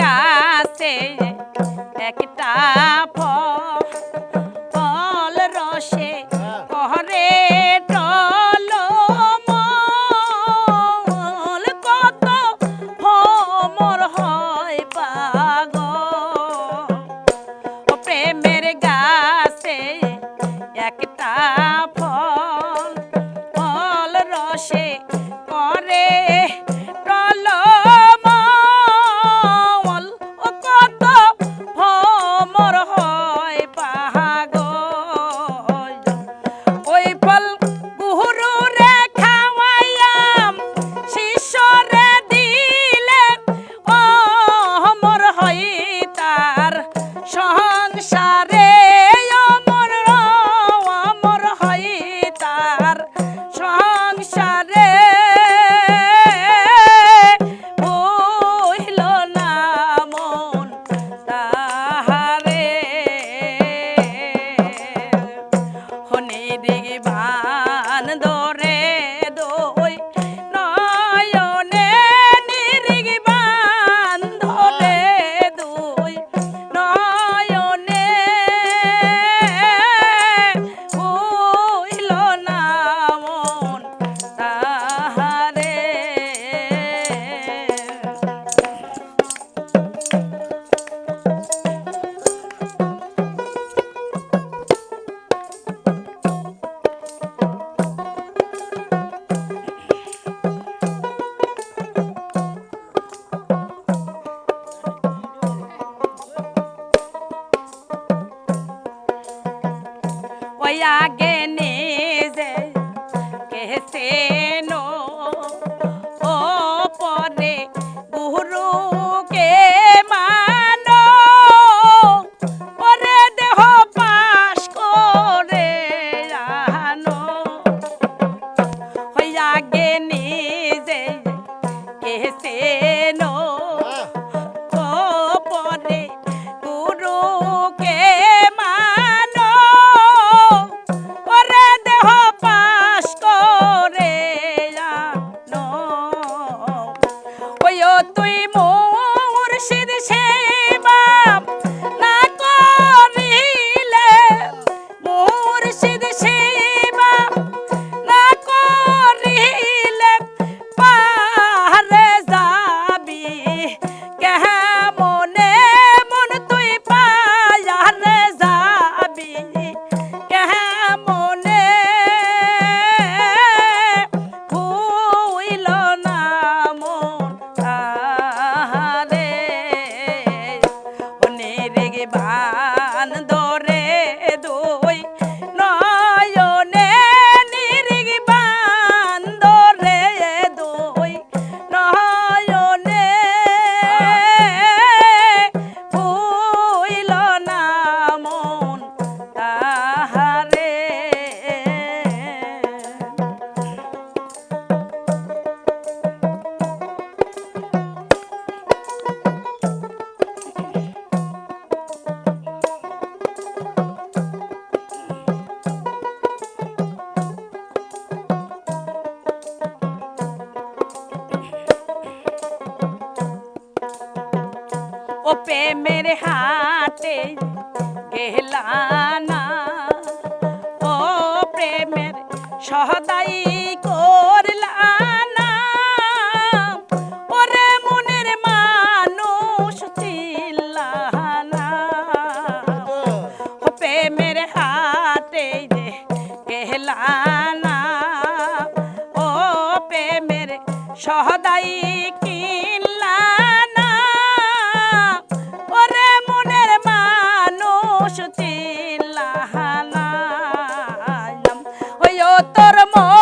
গাছে একটা ফল आगे ने कैसे Say this. ও প্রেমের হাতে গেলানা ও প্রেমের সহদাই করলানা ওরে মনের ও প্রেমের ও প্রেমের সহদাই কি তোর মন